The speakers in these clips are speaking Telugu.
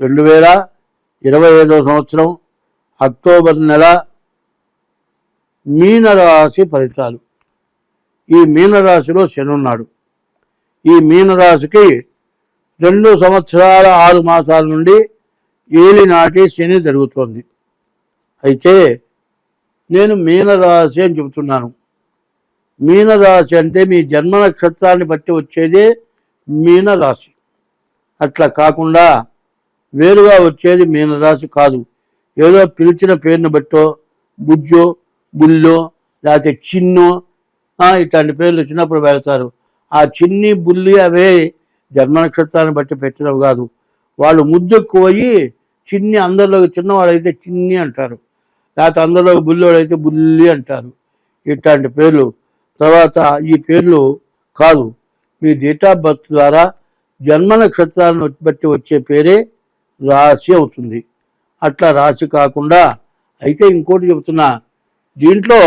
రెండు వేల ఇరవై ఐదవ సంవత్సరం అక్టోబర్ నెల మీనరాశి ఫలితాలు. ఈ మీనరాశిలో శని ఉన్నాడు. ఈ మీనరాశికి రెండు సంవత్సరాల ఆరు మాసాల నుండి ఏలినాటి శని జరుగుతోంది. అయితే నేను మీనరాశి అని చెబుతున్నాను. మీనరాశి అంటే మీ జన్మ నక్షత్రాన్ని బట్టి వచ్చేదే మీనరాశి. అట్లా కాకుండా వేరుగా వచ్చేది మీనరాశి కాదు. ఏదో పిలిచిన పేరుని బట్టో బుజ్జో బుల్లో లేకపోతే చిన్నో ఇట్లాంటి పేర్లు వచ్చినప్పుడు పెడతారు. ఆ చిన్ని బుల్లి అవే జన్మ నక్షత్రాన్ని బట్టి పెట్టినవి కాదు. వాళ్ళు ముద్దెక్కుపోయి చిన్ని అందరిలో చిన్నవాడైతే చిన్ని అంటారు. లేకపోతే అందరిలో బుల్లోడైతే బుల్లి అంటారు. ఇట్లాంటి పేర్లు. తర్వాత ఈ పేర్లు కాదు. మీ డేట్ ఆఫ్ బర్త్ ద్వారా జన్మ నక్షత్రాన్ని బట్టి వచ్చే పేరే రాశి అవుతుంది. అట్లా రాశి కాకుండా అయితే ఇంకోటి చెబుతున్నా దీంట్లో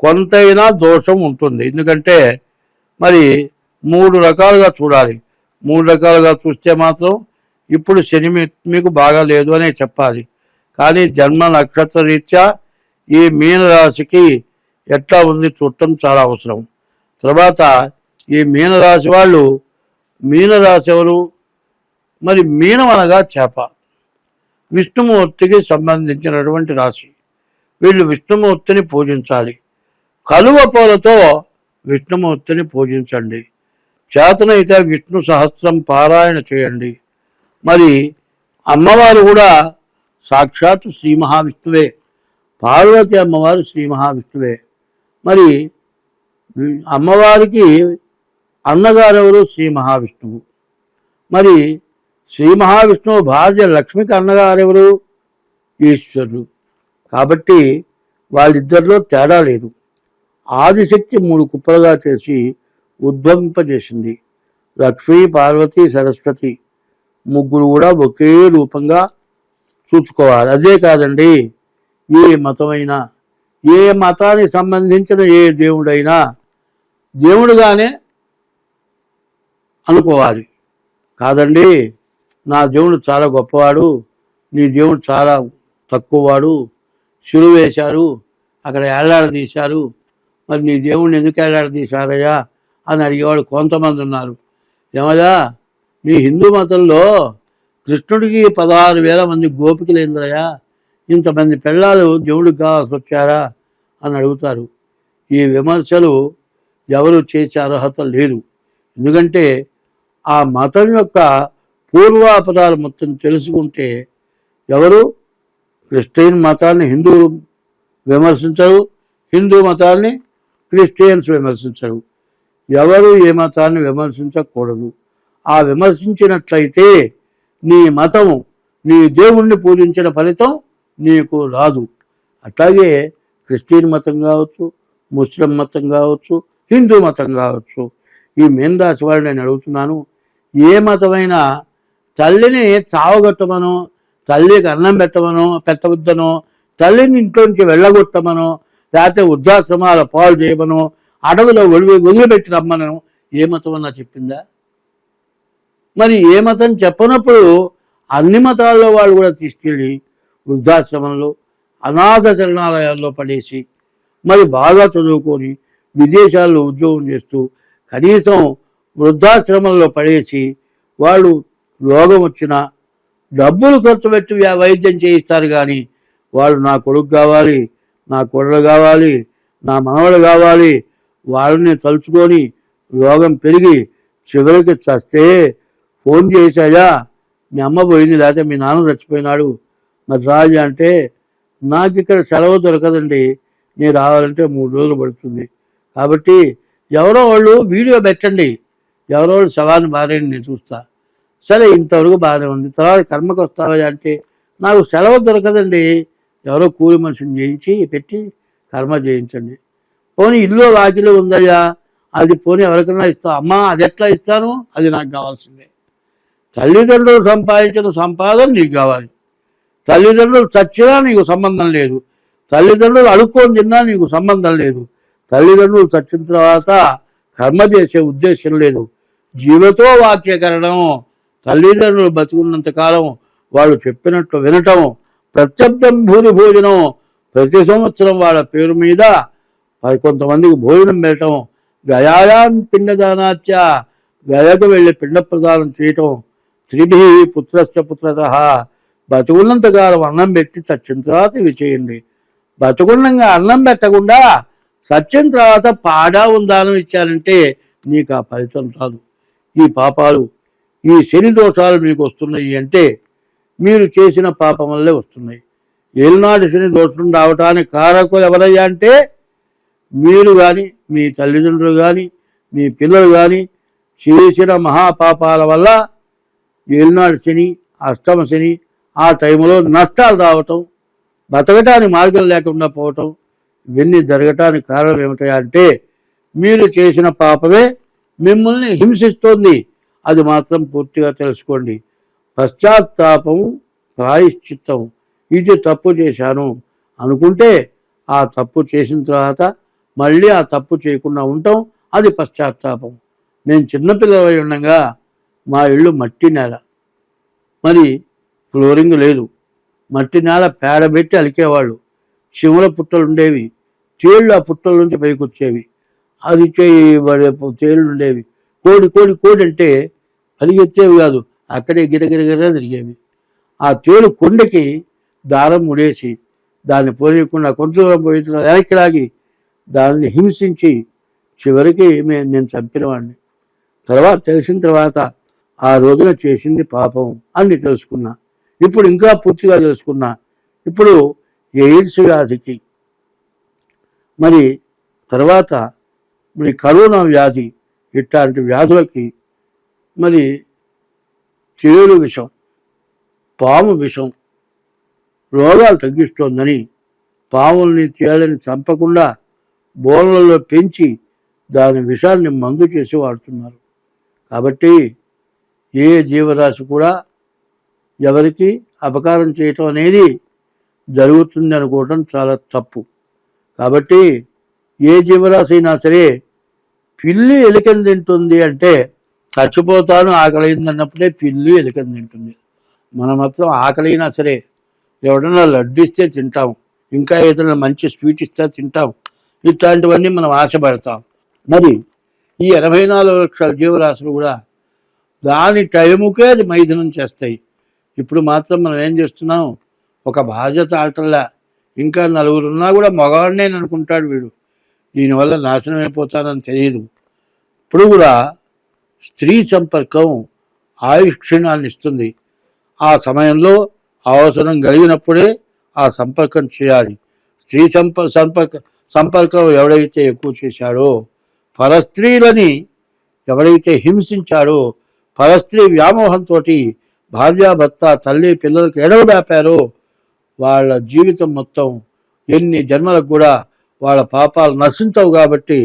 కొంతైనా దోషం ఉంటుంది. ఎందుకంటే మరి మూడు రకాలుగా చూడాలి. మూడు రకాలుగా చూస్తే మాత్రం ఇప్పుడు శని మీకు బాగా లేదు అనే చెప్పాలి. కానీ జన్మ నక్షత్ర రీత్యా ఈ మీనరాశికి ఎట్లా ఉంది చూడటం చాలా అవసరం. తర్వాత ఈ మీనరాశి వాళ్ళు మీనరాశి ఎవరు? మరి మీనం అనగా చేప. విష్ణుమూర్తికి సంబంధించినటువంటి రాశి. వీళ్ళు విష్ణుమూర్తిని పూజించాలి. కలువ పూలతో విష్ణుమూర్తిని పూజించండి. చేతనైతే విష్ణు సహస్రం పారాయణ చేయండి. మరి అమ్మవారు కూడా సాక్షాత్ శ్రీ మహావిష్ణువే. పార్వతి అమ్మవారు శ్రీ మహావిష్ణువే. మరి అమ్మవారికి అన్నగారెవరు? శ్రీ మహావిష్ణువు. మరి శ్రీ మహావిష్ణువు భార్య లక్ష్మికి అన్నగారు ఈశ్వరుడు. కాబట్టి వాళ్ళిద్దరిలో తేడా లేదు. ఆదిశక్తి మూడు కుప్పలుగా చేసి ఉద్భవింపజేసింది. లక్ష్మీ పార్వతి సరస్వతి ముగ్గురు కూడా ఒకే రూపంగా చూసుకోవాలి అదే కాదండి ఏ మతమైనా ఏ మతానికి సంబంధించిన ఏ దేవుడైనా దేవుడుగానే అనుకోవాలి. కాదండి నా దేవుడు చాలా గొప్పవాడు నీ దేవుడు చాలా తక్కువవాడు శిలువ వేశారు అక్కడ ఏలాడదీశారు మరి నీ దేవుడిని ఎందుకు ఏలాడదీశారయ్యా అని అడిగేవాడు కొంతమంది ఉన్నారు. ఏమయ్యా మీ హిందూ మతంలో కృష్ణుడికి పదహారు వేల మంది గోపికలు ఏందయ్యా? ఇంతమంది పిల్లలు దేవుడికి కావాల్సి వచ్చారా అని అడుగుతారు. ఈ విమర్శలు ఎవరు చేసే అర్హత లేదు. ఎందుకంటే ఆ మతం యొక్క పూర్వాపరాలు మొత్తం తెలుసుకుంటే ఎవరు? క్రిస్టియన్ మతాన్ని హిందువులు విమర్శించరు హిందూ మతాన్ని క్రిస్టియన్స్ విమర్శించరు. ఎవరు ఏ మతాన్ని విమర్శించకూడదు. ఆ విమర్శించినట్లయితే నీ మతము నీ దేవుణ్ణి పూజించిన ఫలితం నీకు రాదు. అట్లాగే క్రిస్టియన్ మతం కావచ్చు ముస్లిం మతం కావచ్చు హిందూ మతం కావచ్చు. ఈ మీన రాశి వారిని నేను అడుగుతున్నాను ఏ మతమైనా తల్లిని చావగొట్టమనో తల్లికి అన్నం పెట్టమనో పెట్టవద్దను తల్లిని ఇంట్లోంచి వెళ్ళగొట్టమనో లేకపోతే వృద్ధాశ్రమాల పాలు చేయమనో అడవిలో ఒడివి వదిలిపెట్టి రమ్మనను ఏ మతం అన్నా చెప్పిందా? మరి ఏ మతం చెప్పనప్పుడు అన్ని మతాల్లో వాళ్ళు కూడా తీసుకెళ్ళి వృద్ధాశ్రమంలో అనాథ శరణాలయాల్లో పడేసి మరి బాగా చదువుకొని విదేశాల్లో ఉద్యోగం చేస్తూ కనీసం వృద్ధాశ్రమంలో పడేసి వాళ్ళు రోగం వచ్చినా డబ్బులు ఖర్చు పెట్టి వైద్యం చేయిస్తారు కానీ వాళ్ళు నా కొడుకు కావాలి నా కొడలు కావాలి నా మనవడు కావాలి వాళ్ళని తలుచుకొని రోగం పెరిగి చివరికి చస్తే ఫోన్ చేశాయా? మీ అమ్మ పోయింది లేకపోతే మీ నాన్న చచ్చిపోయినాడు. మరి రాజు అంటే నాకు ఇక్కడ సెలవు దొరకదండి. నేను రావాలంటే మూడు రోజులు పడుతుంది. కాబట్టి ఎవరో వాళ్ళు వీడియో పెట్టండి. ఎవరో వాళ్ళు సవాల్ని మారేయండి నేను చూస్తాను సరే ఇంతవరకు బాగానే ఉంది. తర్వాత కర్మకు వస్తావా అంటే నాకు సెలవు దొరకదండి. ఎవరో కూలి మనిషిని చేయించి పెట్టి కర్మ చేయించండి పోనీ ఇల్లు వాకిలు ఉందయ్యా. అది పోనీ ఎవరికైనా ఇస్తా అమ్మా అది ఎట్లా ఇస్తాను? అది నాకు కావాల్సిందే. తల్లిదండ్రులు సంపాదించిన సంపాదన నీకు కావాలి. తల్లిదండ్రులు చచ్చినా నీకు సంబంధం లేదు. తల్లిదండ్రులు అడుక్కొని తిన్నా నీకు సంబంధం లేదు. తల్లిదండ్రులు చచ్చిన తర్వాత కర్మ చేసే ఉద్దేశం లేదు. జీవతో వాక్యకరణం తల్లిదండ్రులు బతుకున్నంత కాలం వాళ్ళు చెప్పినట్లు వినటం ప్రత్యర్థం భూరి భోజనం ప్రతి సంవత్సరం వాళ్ళ పేరు మీద కొంతమందికి భోజనం పెట్టడం గయాయాం పిండదానాచ్య గయకు వెళ్ళి పిండ ప్రదానం చేయటం స్త్రీభి పుత్రస్య పుత్రత. బతుకున్నంతకాలం అన్నం పెట్టి చచ్చిన తర్వాత ఇవి చేయండి బతుకున్నంగా అన్నం పెట్టకుండా సత్యం తర్వాత పాడా ఉందానం ఇచ్చారంటే నీకు ఆ ఫలితం రాదు. ఈ పాపాలు ఈ శని దోషాలు మీకు వస్తున్నాయి అంటే మీరు చేసిన పాపం వల్లే వస్తున్నాయి. ఏలినాటి శని దోషం రావటానికి కారకులు ఎవరయ్యా అంటే మీరు కానీ మీ తల్లిదండ్రులు కానీ మీ పిల్లలు కానీ చేసిన మహాపాపాల వల్ల ఏలినాటి శని అష్టమ శని ఆ టైంలో నష్టాలు రావటం బతకటానికి మార్గం లేకుండా పోవటం ఇవన్నీ జరగటానికి కారణం ఏమిటంటే మీరు చేసిన పాపమే మిమ్మల్ని హింసిస్తోంది. అది మాత్రం పూర్తిగా తెలుసుకోండి. పశ్చాత్తాపం ప్రాయశ్చిత్తం. ఇది తప్పు చేశాను అనుకుంటే ఆ తప్పు చేసిన తర్వాత మళ్ళీ ఆ తప్పు చేయకుండా ఉంటాం. అది పశ్చాత్తాపం. నేను చిన్నపిల్లలై ఉండగా మా ఇల్లు మట్టి నేల. మరి ఫ్లోరింగ్ లేదు. మట్టి నేల పేడబెట్టి అలికేవాళ్ళు. శివుల పుట్టలు ఉండేవి. తేళ్ళు ఆ పుట్టల నుంచి పైకొచ్చేవి. అది చేయి తేళ్ళు ఉండేవి. కోడి కోడి కోడి అంటే పరిగెత్తేవి కాదు. అక్కడే గిరగిరగిర తిరిగేవి. ఆ తేలు కొండకి దారం ముడేసి దాన్ని పోనీయకుండా కొంత దూరం పోయిన వెనక్కి లాగి దాన్ని హింసించి చివరికి మే- నేను చంపినవాడిని తర్వాత తెలిసిన తర్వాత ఆ రోజున చేసింది పాపం అని తెలుసుకున్నా. ఇప్పుడు ఇంకా పూర్తిగా తెలుసుకున్నా. ఇప్పుడు ఎయిడ్స్ వ్యాధికి. మరి తర్వాత మరి కరోనా వ్యాధి ఇట్లాంటి వ్యాధులకి మరి చేరు విషం పాము విషం రోగాలు తగ్గిస్తోందని పాముల్ని తేలని చంపకుండా బోన్లలో పెంచి దాని విషాన్ని మందు చేసి వాడుతున్నారు. కాబట్టి ఏ జీవరాశి కూడా ఎవరికి అపకారం చేయటం అనేది జరుగుతుంది అనుకోవటం చాలా తప్పు. కాబట్టి ఏ జీవరాశి అయినా సరే పిల్లి ఎలుకని తింటుంది అంటే చచ్చిపోతాను ఆకలి అన్నప్పుడే పిల్లి ఎలుకని తింటుంది. మనం మాత్రం ఆకలి అయినా సరే ఎవడన్నా లడ్డు ఇస్తే తింటాం ఇంకా ఏదైనా మంచి స్వీట్ ఇస్తే తింటాం ఇట్లాంటివన్నీ మనం ఆశపడతాం. మరి ఈ ఎనభై నాలుగు లక్షల జీవరాశులు కూడా దాని టైముకే అది మైథునం చేస్తాయి. ఇప్పుడు మాత్రం మనం ఏం చేస్తున్నాం? ఒక బాధ్యత ఆటల్లా ఇంకా నలుగురున్నా కూడా మగవాడినే అనుకుంటాడు వీడు. దీనివల్ల నాశనం అయిపోతానని తెలియదు. ఇప్పుడు కూడా స్త్రీ సంపర్కం ఆయుష్క్షీణాన్ని ఇస్తుంది. ఆ సమయంలో అవసరం కలిగినప్పుడే ఆ సంపర్కం చేయాలి. స్త్రీ సంప సంపర్క సంపర్కం ఎవడైతే ఎక్కువ చేశాడో పరస్త్రీలని ఎవరైతే హింసించాడో పరస్త్రీ వ్యామోహంతో భార్యాభర్త తల్లి పిల్లలకు ఎడవడాపారో వాళ్ళ జీవితం మొత్తం ఎన్ని జన్మలకు కూడా వాళ్ళ పాపాలు నశించవు కాబట్టి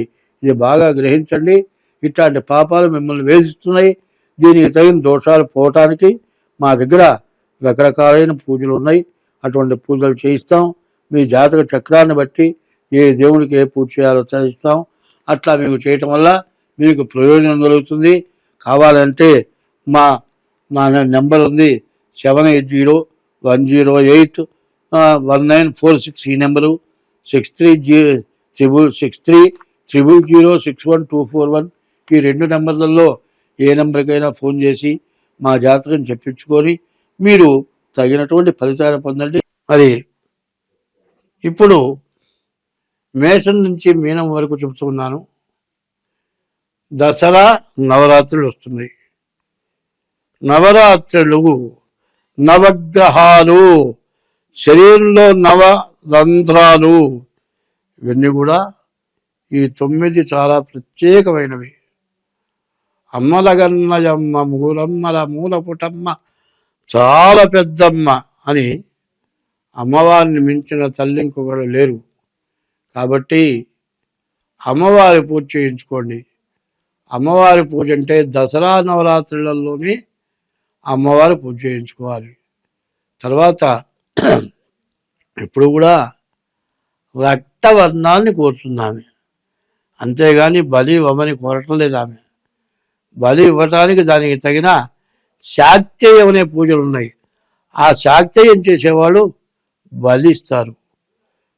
ఇది బాగా గ్రహించండి. ఇట్లాంటి పాపాలు మిమ్మల్ని వేధిస్తున్నాయి. దీనికి తగిన దోషాలు పోవటానికి మా దగ్గర రకరకాలైన పూజలు ఉన్నాయి. అటువంటి పూజలు చేయిస్తాం. మీ జాతక చక్రాన్ని బట్టి ఏ దేవునికి ఏ పూజ చేయాలో చేయిస్తాం అట్లా మీకు చేయటం వల్ల మీకు ప్రయోజనం కలుగుతుంది. కావాలంటే మా మా నెంబర్ ఉంది seven eight zero one zero eight one nine four six ఈ number. Six three G triple six three triple zero six one two four one ఈ రెండు నెంబర్లలో ఏ నెంబర్కైనా ఫోన్ చేసి మా జాతకం చెప్పించుకొని మీరు తగినటువంటి ఫలితాలు పొందండి. మరి ఇప్పుడు మేషం నుంచి మీనం వరకు చెబుతున్నాను. దసరా నవరాత్రులు వస్తున్నాయి. నవరాత్రులు నవగ్రహాలు శరీరంలో నవ రంధ్రాలు ఇవన్నీ కూడా ఈ తొమ్మిది చాలా ప్రత్యేకమైనవి. అమ్మలగన్నయమ్మ మూలమ్మల మూల పుటమ్మ చాలా పెద్దమ్మ అని అమ్మవారిని మించిన తల్లి ఇంకొకరు లేరు. కాబట్టి అమ్మవారి పూజ చేయించుకోండి. అమ్మవారి పూజ అంటే దసరా నవరాత్రులలోనే అమ్మవారి పూజ చేయించుకోవాలి. తర్వాత ఇప్పుడు కూడా రక్తవర్ణాన్ని కోరుతుంది ఆమె. అంతేగాని బలి వమని కోరటం లేదు ఆమె. బలి ఇవ్వటానికి దానికి తగిన శాక్తేయం అనే పూజలు ఉన్నాయి. ఆ శాక్తేయం చేసేవాళ్ళు బలిస్తారు.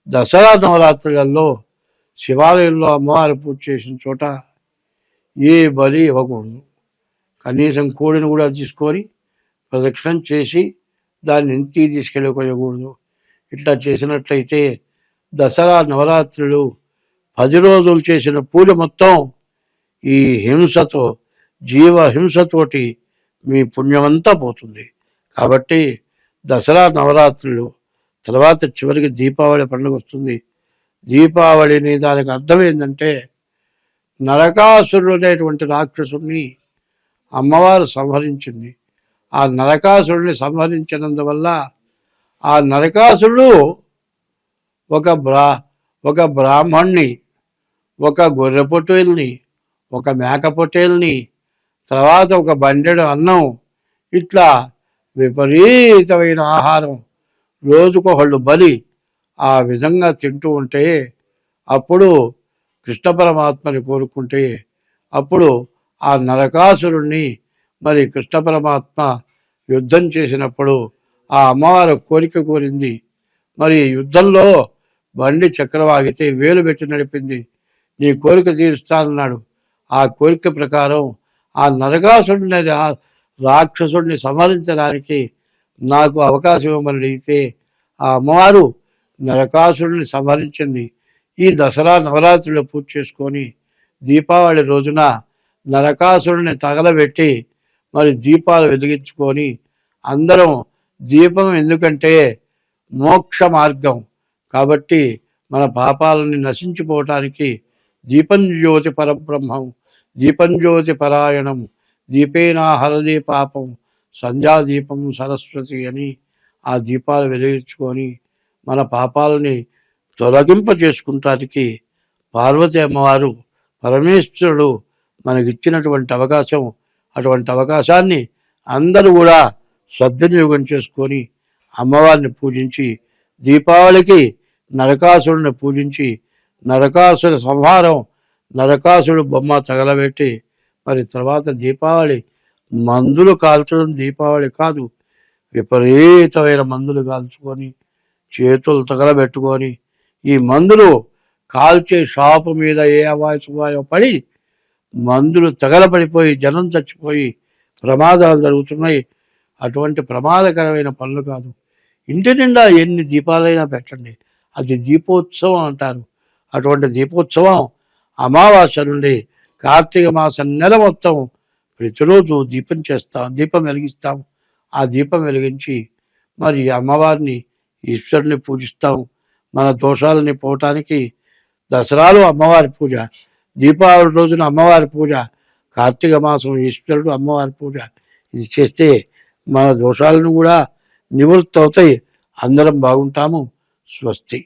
దసరా నవరాత్రులలో శివాలయంలో అమ్మవారి పూజ చేసిన చోట ఏ బలి ఇవ్వకూడదు. కనీసం కోడిని కూడా తీసుకొని ప్రదక్షిణం చేసి దాన్ని ఇంటికి తీసుకెళ్ళకూడదు. ఇట్లా చేసినట్లయితే దసరా నవరాత్రులు పది రోజులు చేసిన పూజ మొత్తం ఈ హింసతో జీవ హింసతోటి మీ పుణ్యమంతా పోతుంది. కాబట్టి దసరా నవరాత్రులు తర్వాత చివరికి దీపావళి పండుగ వస్తుంది. దీపావళిని దానికి అర్థం ఏంటంటే నరకాసురుడు అనేటువంటి రాక్షసుని అమ్మవారు సంహరించింది. ఆ నరకాసురుడిని సంహరించినందువల్ల ఆ నరకాసురుడు ఒక బ్రా ఒక బ్రాహ్మణ్ణి ఒక గొర్రె పొట్టేల్ని ఒక మేక పొట్టేల్ని తర్వాత ఒక బండెడు అన్నం ఇట్లా విపరీతమైన ఆహారం. రోజుకొకళ్ళు బలి ఆ విధంగా తింటూ ఉంటే అప్పుడు కృష్ణ పరమాత్మని కోరుకుంటే అప్పుడు ఆ నరకాసురుణ్ణి మరి కృష్ణ పరమాత్మ యుద్ధం చేసినప్పుడు ఆ అమ్మవారు కోరిక కోరింది. మరి యుద్ధంలో బండి చక్రవాగితే వేలు పెట్టి నడిపింది. నీ కోరిక తీరుస్తానన్నాడు. ఆ కోరిక ప్రకారం ఆ నరకాసుడిని ఆ రాక్షసుడిని సంహరించడానికి నాకు అవకాశం ఇవ్వమని అడిగితే ఆ అమ్మవారు నరకాసుడిని సంహరించింది. ఈ దసరా నవరాత్రులు పూజ చేసుకొని దీపావళి రోజున నరకాసుడిని తగలబెట్టి మరి దీపాలు వెలిగించుకొని అందరం దీపం ఎందుకంటే మోక్ష మార్గం కాబట్టి మన పాపాలని నశించిపోవటానికి దీపం జ్యోతి పరబ్రహ్మం దీపంజ్యోతి పరాయణం. దీపేనా హరదే పాపం. సంధ్యాదీపం సరస్వతి అని ఆ దీపాలు వెలిగించుకొని మన పాపాలని తొలగింప చేసుకుంటానికి పార్వతి అమ్మవారు పరమేశ్వరుడు మనకిచ్చినటువంటి అవకాశం అటువంటి అవకాశాన్ని అందరూ కూడా సద్వినియోగం చేసుకొని అమ్మవారిని పూజించి దీపావళికి నరకాసురుని పూజించి నరకాసుర సంహారం నరకాసుడు బొమ్మ తగలబెట్టి మరి తర్వాత దీపావళి మందులు కాల్చడం దీపావళి కాదు. విపరీతమైన మందులు కాల్చుకొని చేతులు తగలబెట్టుకొని ఈ మందులు కాల్చే షాపు మీద ఏ అవాయసమాయో పడి మందులు తగలబడిపోయి జనం చచ్చిపోయి ప్రమాదాలు జరుగుతున్నాయి. అటువంటి ప్రమాదకరమైన పనులు కాదు. ఇంటి నిండా ఎన్ని దీపాలైనా పెట్టండి. అది దీపోత్సవం అంటారు. అటువంటి దీపోత్సవం అమావాస్య నుండి కార్తీక మాసం నెల మొత్తం ప్రతిరోజు దీపం చేస్తాం దీపం వెలిగిస్తాం. ఆ దీపం వెలిగించి మరి అమ్మవారిని ఈశ్వరుని పూజిస్తాం. మన దోషాలని పోవటానికి దసరాలు అమ్మవారి పూజ దీపావళి రోజున అమ్మవారి పూజ కార్తీక మాసం ఈశ్వరుడు అమ్మవారి పూజ. ఇది చేస్తే మన దోషాలను కూడా నివృత్తి అవుతాయి. అందరం బాగుంటాము. స్వస్తి.